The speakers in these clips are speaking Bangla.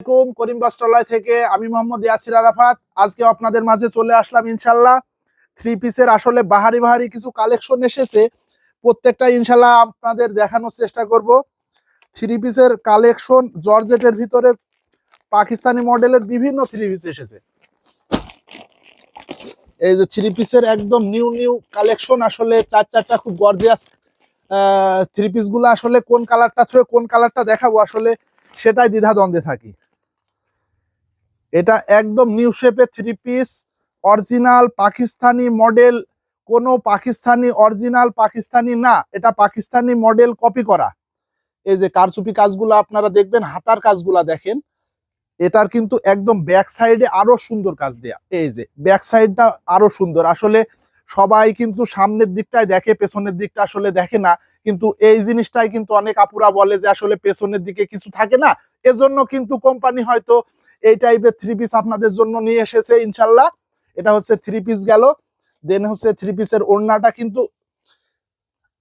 আলাইকুম, করিম বস্ত্রালয় থেকে আমি মোহাম্মদ ইয়াসির আরাফাত। আজকে আপনাদের মাঝে চলে আসলাম ইনশাল্লাহ। থ্রি পিসের আসলে বাহারি বাহারি কিছু কালেকশন এসেছে। প্রত্যেকটা ইনশাল্লাহ আপনাদের দেখানোর চেষ্টা করব। থ্রি পিসের কালেকশন জর্জেটের ভিতরে পাকিস্তানি মডেলের বিভিন্ন থ্রি পিস এসেছে। এই যে থ্রি পিসের একদম নিউ নিউ কালেকশন আসলে চার চারটা খুব গর্জিয়াস থ্রি পিসগুলো আসলে কোন কালারটা থেকে কোন কালারটা দেখাবো আসলে সেটাই দ্বিধাদ্বন্দ্বে থাকি। এটা একদম নিউ শেপে three piece original Pakistani model কোনো পাকিস্তানি অরিজিনাল পাকিস্তানি না, এটা পাকিস্তানি মডেল কপি করা। এই যে কারচুপি কাজগুলো আপনারা দেখবেন, হাতার কাজগুলা দেখেন, এটার কিন্তু একদম ব্যাক সাইডে আরও সুন্দর কাজ দেয়া। এই যে ব্যাক সাইডটা আরও সুন্দর। আসলে সবাই কিন্তু সামনের দিকটায় দেখে, পেছনের দিকটা আসলে দেখে না। কিন্তু এই জিনিসটাই কিন্তু অনেক আপুরা বলে যে আসলে পেছনের দিকে কিছু থাকে না। এজন্য কিন্তু কোম্পানি হয়তো এই টাইপের থ্রি পিস আপনাদের জন্য নিয়ে এসেছে ইনশাল্লাহ। এটা হচ্ছে থ্রি পিস গেল। দেন হচ্ছে থ্রি পিসের ওড়নাটা কিন্তু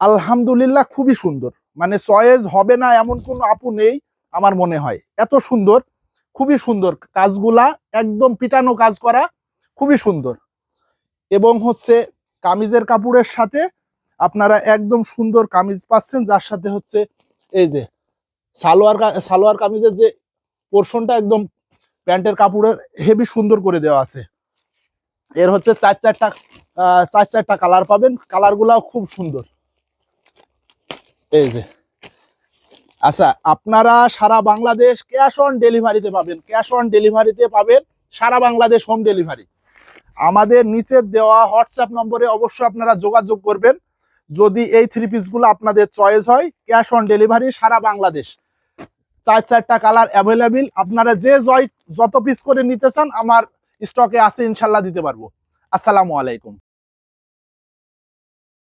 আলহামদুলিল্লাহ খুবই সুন্দর। মানে চয়েস হবে না এমন কোনো আপু নেই আমার মনে হয়। এত সুন্দর, খুবই সুন্দর কাজগুলা, একদম পিটানো কাজ করা, খুবই সুন্দর। এবং হচ্ছে কামিজের কাপড়ের সাথে আপনারা একদম সুন্দর কামিজ পাচ্ছেন, যার সাথে হচ্ছে এই যে সালোয়ার সালোয়ার কামিজের যে পোর্শনটা একদম প্যান্টের কাপড়ের হেভি সুন্দর করে দেওয়া আছে। এর হচ্ছে চার চারটা চার চারটা কালার পাবেন কালারগুলাও খুব সুন্দর। এই যে আচ্ছা আপনারা সারা বাংলাদেশ ক্যাশ অন ডেলিভারিতে পাবেন ক্যাশ অন ডেলিভারিতে পাবেন, সারা বাংলাদেশ হোম ডেলিভারি আমাদের নিচের দেওয়া হোয়াটসঅ্যাপ নম্বরে অবশ্যই আপনারা যোগাযোগ করবেন। যদি এই থ্রি পিসগুলো আপনাদের চয়েস হয় ক্যাশ অন ডেলিভারি সারা বাংলাদেশ। চার চারটা কালার অ্যাভেলেবেল আপনারা যে জয় যত পিস করে নিতে চান, আমার স্টকে আছে, ইনশাল্লাহ দিতে পারব। আসসালামু আলাইকুম।